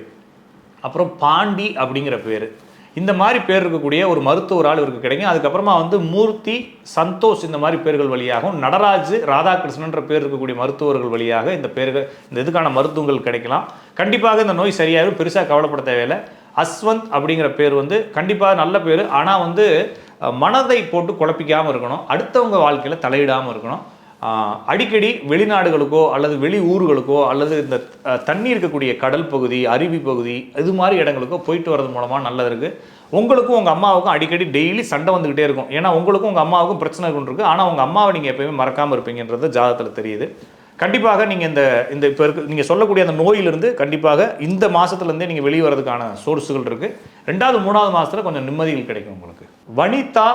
அப்புறம் பாண்டி அப்படிங்கிற பேர். இந்த மாதிரி பேர் இருக்கக்கூடிய ஒரு மருத்துவரால் இவருக்கு கிடைக்கும். அதுக்கப்புறமா வந்து மூர்த்தி சந்தோஷ் இந்த மாதிரி பேர்கள் வழியாகவும் நடராஜ் ராதாகிருஷ்ணன்ற பேர் இருக்கக்கூடிய மருத்துவர்கள் வழியாக இந்த பேர்கள் இந்த இதுக்கான மருத்துவங்கள் கிடைக்கலாம். கண்டிப்பாக இந்த நோய் சரியாகும் பெருசாக கவலைப்பட தேவையில்லை. அஸ்வந்த் அப்படிங்கிற பேர் வந்து கண்டிப்பாக நல்ல பேர். ஆனால் வந்து மனதை போட்டு குழப்பிக்காமல் இருக்கணும். அடுத்தவங்க வாழ்க்கையில் தலையிடாமல் இருக்கணும். அடிக்கடி வெளிநாடுகளுக்கோ அல்லது வெளி ஊர்களுக்கோ அல்லது இந்த தண்ணி இருக்கக்கூடிய கடல் பகுதி அருவி பகுதி இது மாதிரி இடங்களுக்கோ போயிட்டு வர்றது மூலமாக நல்லது இருக்குது உங்களுக்கும் உங்கள் அம்மாவுக்கும் அடிக்கடி டெய்லி சண்டை வந்துக்கிட்டே இருக்கும். ஏன்னா உங்களுக்கும் உங்கள் அம்மாவுக்கும் பிரச்சனை இருக்குது ஆனால் உங்கள் அம்மாவை நீங்கள் எப்பயுமே மறக்காமல் இருப்பீங்கன்றது ஜாதகத்தில் தெரியுது. கண்டிப்பாக நீங்கள் இந்த இந்த இப்போ இருக்கு நீங்கள் சொல்லக்கூடிய அந்த நோயிலிருந்து கண்டிப்பாக இந்த மாதத்துலேருந்தே நீங்கள் வெளியே வரதுக்கான சோர்ஸுகள் இருக்குது ரெண்டாவது மூணாவது மாதத்தில் கொஞ்சம் நிம்மதிகள் கிடைக்கும் உங்களுக்கு. வனிதா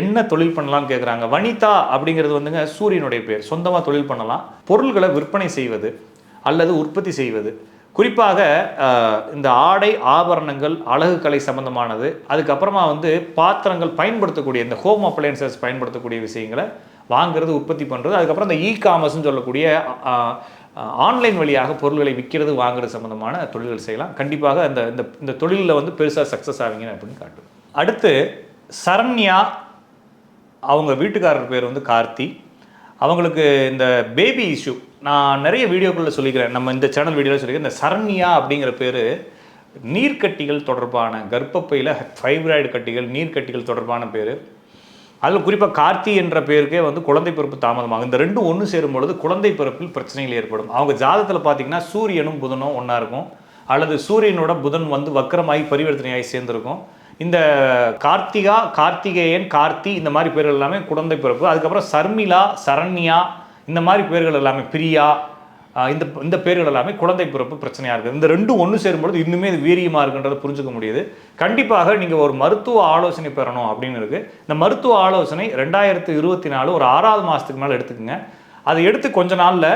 என்ன தொழில் பண்ணலாம்னு கேட்குறாங்க வனிதா அப்படிங்கிறது வந்துங்க சூரியனுடைய பேர் சொந்தமாக தொழில் பண்ணலாம். பொருள்களை விற்பனை செய்வது அல்லது உற்பத்தி செய்வது. குறிப்பாக இந்த ஆடை ஆபரணங்கள் அழகு கலை சம்பந்தமானது அதுக்கப்புறமா வந்து பாத்திரங்கள் பயன்படுத்தக்கூடிய இந்த ஹோம் அப்ளையன்சஸ் பயன்படுத்தக்கூடிய விஷயங்களை வாங்குறது உற்பத்தி பண்ணுறது அதுக்கப்புறம் இந்த இ காமர்ஸ்னு சொல்லக்கூடிய ஆன்லைன் வழியாக பொருள்களை விற்கிறது வாங்குறது சம்பந்தமான தொழில்கள் செய்யலாம். கண்டிப்பாக அந்த இந்த இந்த தொழிலில் வந்து பெருசாக சக்ஸஸ் ஆவீங்க அப்படின்னு காட்டும் அடுத்து சரண்யா அவங்க வீட்டுக்காரர் பேர் வந்து கார்த்தி. அவங்களுக்கு இந்த பேபி இஷ்யூ நான் நிறைய வீடியோக்களில் சொல்லிக்கிறேன். நம்ம இந்த சேனல் வீடியோவில் சொல்லிக்கிறேன். இந்த சரண்யா அப்படிங்கிற பேர் நீர்க்கட்டிகள் தொடர்பான கர்ப்பப்பையில் ஃபைப்ராய்டு கட்டிகள் நீர்க்கட்டிகள் தொடர்பான பேர். அதில் குறிப்பாக கார்த்தி என்ற பேருக்கே வந்து குழந்தை பிறப்பு தாமதமாகும். இந்த ரெண்டும் ஒன்று சேரும் பொழுது குழந்தை பிறப்பில் பிரச்சனைகள் ஏற்படும். அவங்க ஜாதத்தில் பார்த்தீங்கன்னா சூரியனும் புதனும் ஒன்றா இருக்கும். அல்லது சூரியனோட புதன் வந்து வக்கரமாகி பரிவர்த்தனையாகி சேர்ந்திருக்கும். இந்த கார்த்திகா கார்த்திகேயன் கார்த்தி இந்த மாதிரி பேர்கள் எல்லாமே குழந்தை பிறப்பு. அதுக்கப்புறம் சர்மிளா சரண்யா இந்த மாதிரி பேர்கள் எல்லாமே பிரியா இந்த இந்த பேர்கள் எல்லாமே குழந்தை பிறப்பு பிரச்சனையாக இருக்குது. இந்த ரெண்டும் ஒன்று சேரும்பொழுது இன்னுமே இது வீரியமாக இருக்குன்றதை புரிஞ்சுக்க முடியுது. கண்டிப்பாக நீங்கள் ஒரு மருத்துவ ஆலோசனை பெறணும் அப்படின்னு இருக்குது இந்த மருத்துவ ஆலோசனை ரெண்டாயிரத்து இருபத்தி நாலு ஒரு ஆறாவது மாதத்துக்கு மேலே எடுத்துக்கோங்க. அதை எடுத்து கொஞ்ச நாளில்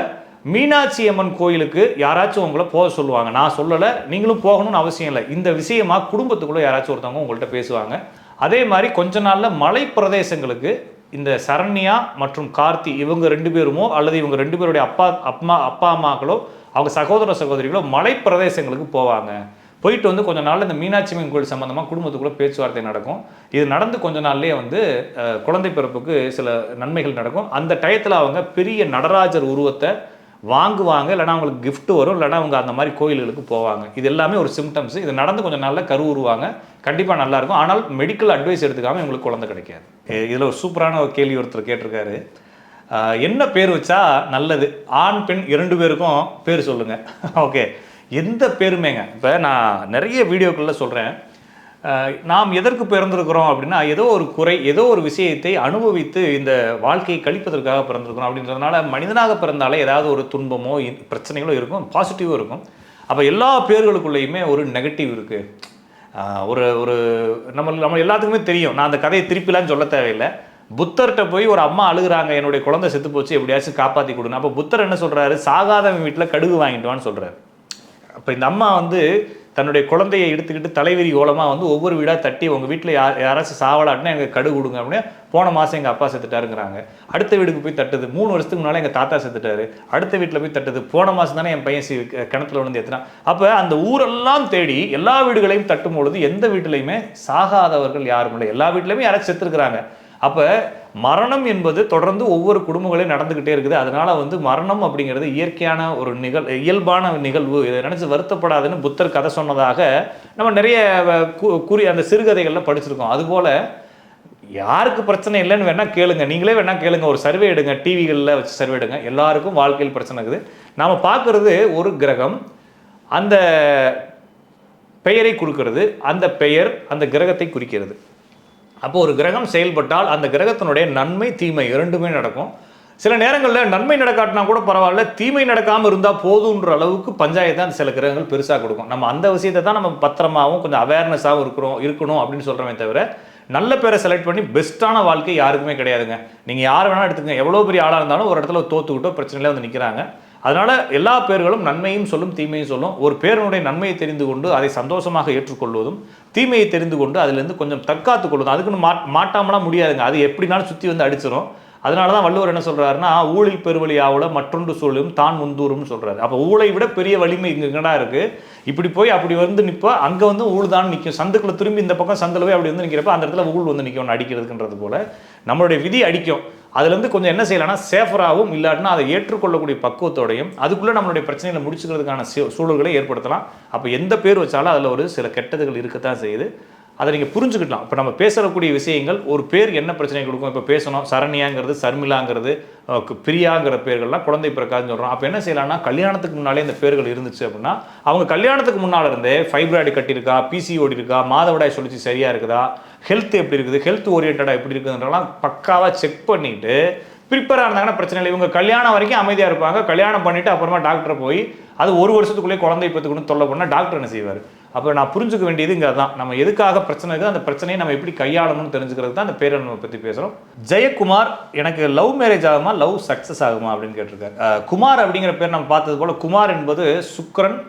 மீனாட்சி அம்மன் கோயிலுக்கு யாராச்சும் உங்களை போக சொல்லுவாங்க. நான் சொல்லலை நீங்களும் போகணும்னு அவசியம் இல்லை. இந்த விஷயமா குடும்பத்துக்குள்ளே யாராச்சும் ஒருத்தவங்க உங்கள்கிட்ட பேசுவாங்க. அதே மாதிரி கொஞ்ச நாளில் மலை பிரதேசங்களுக்கு இந்த சரண்யா மற்றும் கார்த்தி இவங்க ரெண்டு பேருமோ அல்லது இவங்க ரெண்டு பேருடைய அப்பா அம்மா அப்பா அம்மாக்களோ அவங்க சகோதர சகோதரிகளோ மலை பிரதேசங்களுக்கு போவாங்க. போயிட்டு வந்து கொஞ்ச நாளில் இந்த மீனாட்சி அம்மன் கோயில் சம்மந்தமாக குடும்பத்துக்குள்ளே பேச்சுவார்த்தை நடக்கும். இது நடந்து கொஞ்ச நாள்லேயே வந்து குழந்தை பிறப்புக்கு சில நன்மைகள் நடக்கும். அந்த டயத்தில் அவங்க பெரிய நடராஜர் உருவத்தை வாங்குவாங்க இல்லைனா அவங்களுக்கு கிஃப்ட் வரும் இல்லைனா அவங்க அந்த மாதிரி கோயில்களுக்கு போவாங்க. இது எல்லாமே ஒரு சிம்டம்ஸ் இது நடந்து கொஞ்சம் நல்லா கரு உருவாங்க. கண்டிப்பாக நல்லாயிருக்கும் ஆனால் மெடிக்கல் அட்வைஸ் எடுத்துக்காமல் இவங்களுக்கு குழந்தை கிடைக்காது. இதில் ஒரு சூப்பரான ஒரு கேள்வி ஒருத்தர் கேட்டிருக்காரு. என்ன பேர் வச்சா நல்லது? ஆண் பெண் இரண்டு பேருக்கும் பேர் சொல்லுங்கள் ஓகே *laughs* எந்த பேருமேங்க? இப்போ நான் நிறைய வீடியோக்களில் சொல்கிறேன் நாம் எதற்கு பிறந்திருக்கிறோம் அப்படின்னா ஏதோ ஒரு குறை ஏதோ ஒரு விஷயத்தை அனுபவித்து இந்த வாழ்க்கையை கழிப்பதற்காக பிறந்திருக்கிறோம் அப்படின்றதுனால மனிதனாக பிறந்தாலே ஏதாவது ஒரு துன்பமோ பிரச்சனைகளோ இருக்கும் பாசிட்டிவும் இருக்கும். அப்போ எல்லா பேர்களுக்குள்ளேயுமே ஒரு நெகட்டிவ் இருக்குது ஒரு ஒரு நம்ம நம்ம எல்லாத்துக்குமே தெரியும். நான் அந்த கதையை திருப்பிலாம் சொல்ல தேவையில்லை. புத்தர்கிட்ட போய் ஒரு அம்மா அழுகுறாங்க என்னுடைய குழந்தை செத்து போச்சு எப்படியாச்சும் காப்பாற்றி கொடுங்க அப்போ புத்தர் என்ன சொல்கிறாரு சாகாதவன் வீட்டில் கடுகு வாங்கிட்டு வான்னு அப்போ இந்த அம்மா வந்து தன்னுடைய குழந்தையை எடுத்துக்கிட்டு தலைவிரி ஓலமாக வந்து ஒவ்வொரு வீடாக தட்டி உங்கள் வீட்டில் யார் யாராச்சும் சாவலாட்டினா எங்கள் கடு கொடுங்க அப்படின்னு போன மாதம் எங்கள் அப்பா செத்துட்டாருங்கிறாங்க. அடுத்த வீட்டுக்கு போய் தட்டுது. மூணு வருஷத்துக்கு முன்னால் எங்கள் தாத்தா செத்துட்டாரு. அடுத்த வீட்டில் போய் தட்டுது. போன மாதம் தானே என் பையன் சி கிணத்துல விழுந்து எத்தினான். அப்போ அந்த ஊரெல்லாம் தேடி எல்லா வீடுகளையும் தட்டும் பொழுது எந்த வீட்டிலையுமே சாகாதவர்கள் யாரும் இல்லை. எல்லா வீட்லையுமே யாராச்சும் செத்துருக்குறாங்க. அப்போ மரணம் என்பது தொடர்ந்து ஒவ்வொரு குடும்பங்களையும் நடந்துக்கிட்டே இருக்குது. அதனால வந்து மரணம் அப்படிங்கிறது இயற்கையான ஒரு நிகழ் இயல்பான நிகழ்வு. இதை நினச்சி வருத்தப்படாதுன்னு புத்தர் கதை சொன்னதாக நம்ம நிறைய கூறி கு- அந்த சிறுகதைகளில் படிச்சிருக்கோம். அதுபோல் யாருக்கு பிரச்சனை இல்லைன்னு வேணால் கேளுங்க. நீங்களே வேணால் கேளுங்க. ஒரு சர்வே எடுங்க. டிவிகளில் வச்சு சர்வே எடுங்க. எல்லாருக்கும் வாழ்க்கையில் பிரச்சனை இருக்குது. நாம் பார்க்குறது ஒரு கிரகம். அந்த பெயரை கொடுக்கிறது அந்த பெயர் அந்த கிரகத்தை குறிக்கிறது. அப்போ ஒரு கிரகம் செயல்பட்டால் அந்த கிரகத்தினுடைய நன்மை தீமை இரண்டுமே நடக்கும். சில நேரங்களில் நன்மை நடக்காட்டினா கூட பரவாயில்ல தீமை நடக்காமல் இருந்தால் போதுன்ற அளவுக்கு பஞ்சாயத்து தான் சில கிரகங்கள் பெருசாக கொடுக்கும். நம்ம அந்த விஷயத்தை தான் நம்ம பத்திரமாவும் கொஞ்சம் அவேர்னஸாகவும் இருக்கிறோம் இருக்கணும் அப்படின்னு சொல்கிறோமே தவிர நல்ல பேரை செலக்ட் பண்ணி பெஸ்ட்டான வாழ்க்கை யாருக்குமே கிடையாதுங்க. நீங்கள் யார் வேணால் எடுத்துக்கங்க. எவ்வளோ பெரிய ஆளாக இருந்தாலும் ஒரு இடத்துல தோற்றுக்கிட்டோ பிரச்சனையில் வந்து நிற்கிறாங்க அதனால எல்லா பேர்களும் நன்மையும் சொல்லும் தீமையும் சொல்லும். ஒரு பேரனுடைய நன்மையை தெரிந்து கொண்டு அதை சந்தோஷமாக ஏற்றுக்கொள்வதும் தீமையை தெரிந்து கொண்டு அதிலிருந்து கொஞ்சம் தற்காத்து கொள்வதும். அதுக்குன்னு மா மாட்டாமலாம் முடியாதுங்க. அது எப்படினாலும் சுற்றி வந்து அடிச்சிடும் அதனால தான் வள்ளுவர் என்ன சொல்கிறாருன்னா ஊழில் பெருவழி ஆவல மற்றொன்று சொல்லும் தான் முந்தூரும்னு சொல்கிறாரு அப்போ ஊழை விட பெரிய வலிமை இங்க இருக்குது இப்படி போய் அப்படி வந்து நிற்போ அங்கே வந்து ஊழ் தான் நிற்கும் சந்துக்குள்ள திரும்பி இந்த பக்கம் சந்தில் போய் அப்படி வந்து நிற்கிறப்ப அந்த இடத்துல ஊழ் வந்து நிற்கும் அடிக்கிறதுக்குன்றது போல. நம்மளுடைய விதி அடிக்கும். அதுலேருந்து கொஞ்சம் என்ன செய்யலாம்னா சேஃபராகவும் இல்லாட்டினா அதை ஏற்றுக்கொள்ளக்கூடிய பக்குவத்தோடையும் அதுக்குள்ளே நம்மளுடைய பிரச்சனைகளை முடிச்சுக்கிறதுக்கான சூ- சூழல்களை ஏற்படுத்தலாம். அப்போ எந்த பேர் வச்சாலும் அதில் ஒரு சில கெட்டதுகள் இருக்கத்தான் செய்யுது. அதை நீங்கள் புரிஞ்சுக்கிட்டலாம் இப்போ நம்ம பேசக்கூடிய விஷயங்கள் ஒரு பேர் என்ன பிரச்சனை கொடுக்கும்? இப்போ பேசணும். சரண்யாங்கிறது சர்மிளாங்கிறது பிரியாங்கிற பேர்கள்லாம் குழந்தை பிறக்காதுன்னு சொல்கிறோம் அப்போ என்ன செய்யலாம்னா கல்யாணத்துக்கு முன்னாலே இந்த பேர்கள் இருந்துச்சு அப்படின்னா அவங்க கல்யாணத்துக்கு முன்னால் இருந்தே ஃபைப்ராய்டு கட்டியிருக்கா பிசிஓடி இருக்கா மாதவிடாய் சொல்லிச்சு சரியாக இருக்குதா ஹெல்த் எப்படி இருக்குது ஹெல்த் ஓரியன்டாக எப்படி இருக்குதுன்றலாம் பக்காவாக செக் பண்ணிவிட்டு ப்ரிப்பேராக இருந்தாங்கன்னா பிரச்சனை இல்லை. இவங்க கல்யாணம் வரைக்கும் அமைதியாக இருப்பாங்க. கல்யாணம் பண்ணிவிட்டு அப்புறமா டாக்டர் போய் அது ஒரு வருஷத்துக்குள்ளே குழந்தை பெற்றுக்கணும் தொல்லை பண்ணால் டாக்டர் என்ன செய்வார்? அப்போ நான் புரிஞ்சுக்க வேண்டியது இங்கே தான். நம்ம எதுக்காக பிரச்சனை இருக்குது அந்த பிரச்சனையை நம்ம எப்படி கையாளணும்னு தெரிஞ்சுக்கிறது தான் அந்த பேரை நம்ம பற்றி பேசுகிறோம் ஜெயக்குமார் எனக்கு லவ் மேரேஜ் ஆகுமா லவ் சக்ஸஸ் ஆகுமா அப்படின்னு கேட்டிருக்காரு. குமார் அப்படிங்கிற பேர் நம்ம பார்த்தது போல் குமார் என்பது சுக்கரன்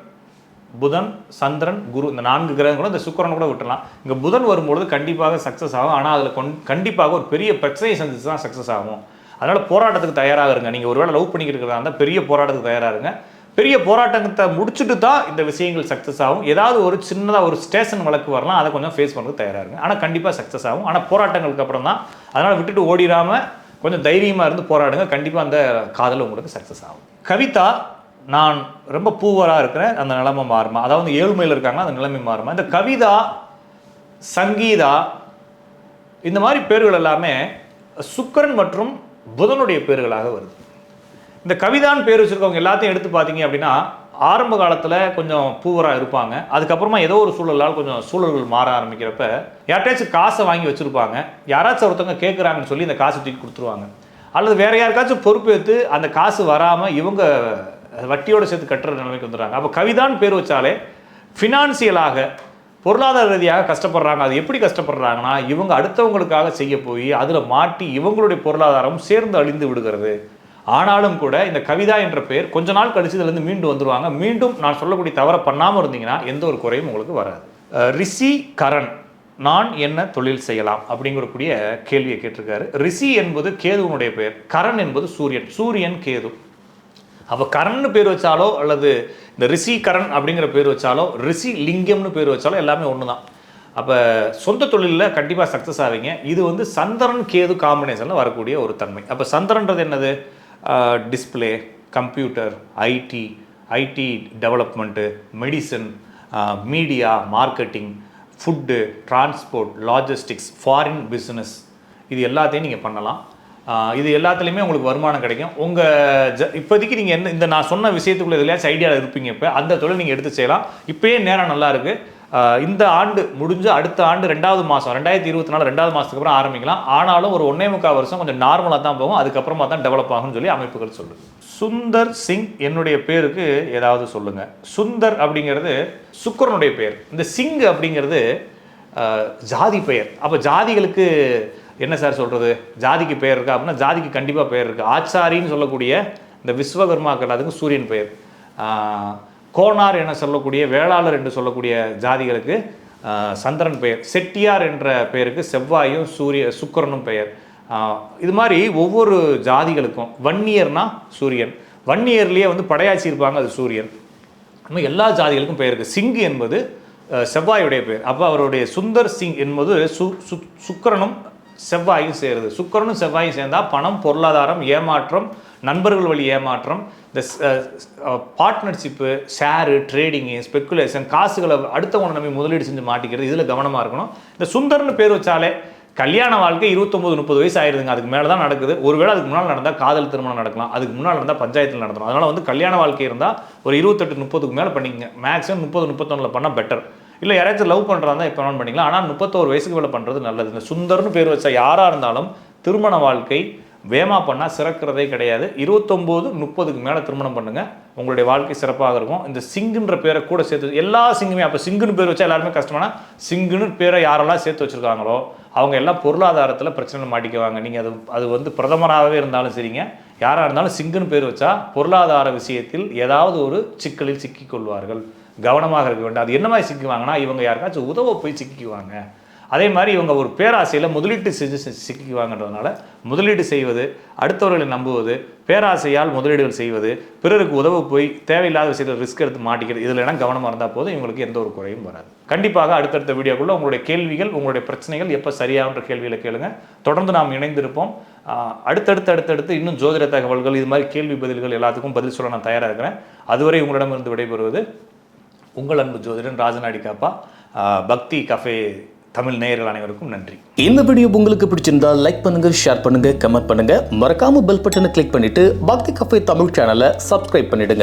புதன் சந்திரன் குரு இந்த நான்கு கிரகங்களும் இந்த சுக்கரன் கூட விட்டுறலாம் இங்கே புதன் வரும்பொழுது கண்டிப்பாக சக்ஸஸ் ஆகும். ஆனால் அதில் கொண் கண்டிப்பாக ஒரு பெரிய பிரச்சனையை சந்திச்சு தான் சக்ஸஸ் ஆகும். அதனால் போராட்டத்துக்கு தயாராக இருங்க. நீங்கள் ஒருவேளை லவ் பண்ணிக்கிட்டு இருக்கிறதா இருந்தால் பெரிய போராட்டத்துக்கு தயாராக இருங்க. பெரிய போராட்டத்தை முடிச்சுட்டு தான் இந்த விஷயங்கள் சக்ஸஸ் ஆகும். ஏதாவது ஒரு சின்னதாக ஒரு ஸ்டேஷன் வழக்கு வரலாம் அதை கொஞ்சம் ஃபேஸ் பண்ணுறதுக்கு தயாராக இருங்க. ஆனால் கண்டிப்பாக சக்ஸஸ் ஆகும். ஆனால் போராட்டங்களுக்கு அப்புறம் தான். அதனால் விட்டுட்டு ஓடிடாமல் கொஞ்சம் தைரியமாக இருந்து போராடுங்க. கண்டிப்பாக அந்த காதல் உங்களுக்கு சக்ஸஸ் ஆகும். கவிதா நான் ரொம்ப பூவராக இருக்கிறேன். அந்த நிலைமை மாறுமா? அதாவது ஏழ்மையில் இருக்காங்கன்னா அந்த நிலைமை மாறுமா? இந்த கவிதா சங்கீதா இந்த மாதிரி பேர்கள் எல்லாமே சுக்கிரன் மற்றும் புதனுடைய பேர்களாக வருது. இந்த கவிதான்னு பேர் வச்சுருக்கவங்க எல்லாத்தையும் எடுத்து பார்த்தீங்க அப்படின்னா ஆரம்ப காலத்தில் கொஞ்சம் பூவராக இருப்பாங்க. அதுக்கப்புறமா ஏதோ ஒரு சூழலால் கொஞ்சம் சூழல்கள் மாற ஆரம்பிக்கிறப்ப யார்கிட்டயாச்சும் காசை வாங்கி வச்சுருப்பாங்க. யாராச்சும் ஒருத்தவங்க கேட்குறாங்கன்னு சொல்லி இந்த காசை தூக்கி கொடுத்துருவாங்க. அல்லது வேற யாருக்காச்சும் பொறுப்பேற்று அந்த காசு வராமல் இவங்க வட்டியோட சேர்த்து கட்டுற நிலைமைக்கு வந்துடுறாங்க. அப்போ கவிதான்னு பேர் வச்சாலே ஃபினான்சியலாக பொருளாதார ரீதியாக கஷ்டப்படுறாங்க. அது எப்படி கஷ்டப்படுறாங்கன்னா இவங்க அடுத்தவங்களுக்காக செய்ய போய் அதில் மாட்டி இவங்களுடைய பொருளாதாரம் சேர்ந்து அழிந்து விடுகிறது. ஆனாலும் கூட இந்த கவிதா என்ற பெயர் கொஞ்ச நாள் கழிச்சு இதுலேருந்து மீண்டும் வந்துருவாங்க. மீண்டும் நான் சொல்லக்கூடிய தவறை பண்ணாமல் இருந்தீங்கன்னா எந்த ஒரு குறையும் உங்களுக்கு வராது. ரிஷி கரண் நான் என்ன தொழில் செய்யலாம் அப்படிங்கிறக்கூடிய கேள்வியை கேட்டிருக்காரு. ரிஷி என்பது கேதுவனுடைய பெயர் கரண் என்பது சூரியன் சூரியன் கேது. அப்போ கரண்னு பேர் வச்சாலோ அல்லது இந்த ரிஷி கரண் அப்படிங்கிற பேர் வச்சாலோ ரிஷி லிங்கம்னு பேர் வச்சாலோ எல்லாமே ஒன்று தான் அப்போ சொந்த தொழிலில் கண்டிப்பாக சக்ஸஸ் ஆவீங்க. இது வந்து சந்திரன் கேது காம்பினேஷனில் வரக்கூடிய ஒரு தன்மை. அப்போ சந்திரன்றது என்னது? Display computer IT IT development medicine media marketing food transport logistics foreign business இது எல்லாத்தையும் நீங்கள் பண்ணலாம். இது எல்லாத்துலேயுமே உங்களுக்கு வருமானம் கிடைக்கும். உங்கள் ஜ இப்போதைக்கு நீங்கள் என்ன இந்த நான் சொன்ன விஷயத்துக்குள்ள எதுலையாச்சும் ஐடியாவில் இருப்பீங்க இப்போ அந்த தொழில் நீங்கள் எடுத்து செய்யலாம். இப்போயே நேரம் நல்லா இருக்குது இந்த ஆண்டு முடிஞ்சு அடுத்த ஆண்டு ரெண்டாவது மாதம் ரெண்டாயிரத்தி இருபத்தி நாலு ரெண்டாவது மாதத்துக்கு அப்புறம் ஆரம்பிக்கலாம். ஆனாலும் ஒரு ஒன்னே முக்கால் வருஷம் கொஞ்சம் நார்மலாக தான் போகும். அதுக்கப்புறமா தான் டெவலப் ஆகும்னு சொல்லி அமைப்புகள் சொல்லுது. சுந்தர் சிங் என்னுடைய பேருக்கு ஏதாவது சொல்லுங்க. சுந்தர் அப்படிங்கிறது சுக்கரனுடைய பெயர். இந்த சிங் அப்படிங்கிறது ஜாதி பெயர். அப்போ ஜாதிகளுக்கு என்ன சார் சொல்கிறது ஜாதிக்கு பெயர் இருக்கா அப்படின்னா ஜாதிக்கு கண்டிப்பாக பெயர் இருக்குது ஆச்சாரின்னு சொல்லக்கூடிய இந்த விஸ்வகர்மாக்கள் அதுக்கு சூரியன் பெயர். கோனார் என சொல்லக்கூடிய வேளாளர் என்று சொல்லக்கூடிய ஜாதிகளுக்கு சந்திரன் பெயர் செட்டியார் என்ற பெயருக்கு செவ்வாயும் சூரிய சுக்கரனும் பெயர். இது மாதிரி ஒவ்வொரு ஜாதிகளுக்கும் வன்னியர்னா சூரியன். வன்னியர்லேயே வந்து படையாச்சி இருப்பாங்க அது சூரியன். இன்னும் எல்லா ஜாதிகளுக்கும் பெயர் இருக்குது சிங்கு என்பது செவ்வாயுடைய பெயர். அப்போ அவருடைய சுந்தர் சிங் என்பது சு சுக்கரனும் சுக்கிரனும் செவ்வாயும் சேருது. சுக்கரனும் செவ்வாயும் சேர்ந்தால் பணம் பொருளாதாரம் ஏமாற்றம் நண்பர்கள் வழி ஏமாற்றம் இந்த பார்ட்னர்ஷிப்பு ஷேரு ட்ரேடிங்கு ஸ்பெக்குலேஷன் காசுகளை அடுத்தவங்க நம்பி முதலீடு செஞ்சு மாட்டிக்கிறது இதில் கவனமாக இருக்கணும். இந்த சுந்தர்னு பேர் வச்சாலே கல்யாண வாழ்க்கை இருபத்தொம்பது முப்பது வயசு ஆயிருதுங்க. அதுக்கு மேலே தான் நடக்குது. ஒருவேளை அதுக்கு முன்னால் நடந்தால் காதல் திருமணம் நடக்கலாம். அதுக்கு முன்னால் நடந்தால் பஞ்சாயத்தில் நடத்தணும் அதனால் வந்து கல்யாண வாழ்க்கை இருந்தால் ஒரு இருபத்தெட்டு முப்பதுக்கு மேலே பண்ணிக்கங்க. மேக்ஸிமம் முப்பது முப்பத்தொன்னில் பண்ணால் பெட்டர் இல்லை யாராச்சும் லவ் பண்ணுறாங்க இப்போ வேணும் பண்ணிக்கலாம். ஆனால் முப்பத்தோரு வயசுக்கு மேலே பண்ணுறது நல்லது. இந்த சுந்தர்னு பேர் வச்சா யாராக இருந்தாலும் திருமண வாழ்க்கை வேமா பண்ணால் சிறக்கிறதே கிடையாது. இருபத்தொம்போது முப்பதுக்கு மேலே திருமணம் பண்ணுங்க. உங்களுடைய வாழ்க்கை சிறப்பாக இருக்கும். இந்த சிங்குன்ற பேரை கூட சேர்த்து எல்லா சிங்குமே அப்போ சிங்குன்னு பேர் வச்சா எல்லாருமே கஷ்டமான சிங்குன்னு பேரை யாரெல்லாம் சேர்த்து வச்சிருக்காங்களோ அவங்க எல்லாம் பொருளாதாரத்தில் பிரச்சனை மாட்டிக்குவாங்க. நீங்கள் அது அது வந்து பிரதமராகவே இருந்தாலும் சரிங்க. யாராக இருந்தாலும் சிங்குன்னு பேர் வச்சா பொருளாதார விஷயத்தில் ஏதாவது ஒரு சிக்கலில் சிக்கிக்கொள்வார்கள். கவனமாக இருக்க வேண்டும். அது என்ன மாதிரி சிக்குவாங்கன்னா இவங்க யாருக்காச்சும் உதவ போய் சிக்கிக்குவாங்க. அதே மாதிரி இவங்க ஒரு பேராசையில் முதலீட்டு செஞ்சு சிக்கிக்குவாங்கன்றதுனால முதலீடு செய்வது அடுத்தவர்களை நம்புவது பேராசையால் முதலீடுகள் செய்வது பிறருக்கு உதவ போய் தேவையில்லாத விஷயத்தில் ரிஸ்க் எடுத்து மாட்டிக்கிறது இதில் எல்லாம் கவனமாக இருந்தால் போதும் இவங்களுக்கு எந்த ஒரு குறையும் வராது. கண்டிப்பாக அடுத்தடுத்த வீடியோக்குள்ள உங்களுடைய கேள்விகள் உங்களுடைய பிரச்சனைகள் எப்போ சரியாகன்ற கேள்விகளை கேளுங்க. தொடர்ந்து நாம் இணைந்திருப்போம். அடுத்தடுத்து அடுத்தடுத்து இன்னும் ஜோதிட தகவல்கள் இது மாதிரி கேள்வி பதில்கள் எல்லாத்துக்கும் பதில் சொல்ல நான் தயாராக இருக்கிறேன். அதுவரை உங்களிடமிருந்து விடைபெறுவது உங்கள் அன்பு ஜோதிடன் ராஜநாடி காப்பா. பக்தி கஃபே தமிழ் நேயர்கள் அனைவருக்கும் நன்றி. இந்த வீடியோ உங்களுக்கு பிடிச்சிருந்தா லைக் பண்ணுங்க ஷேர் பண்ணுங்க கமெண்ட் பண்ணுங்க. மறக்காம பெல் பட்டனை கிளிக் பண்ணிட்டு பக்தி கஃபே தமிழ் சேனலை சப்ஸ்கிரைப் பண்ணிடுங்க.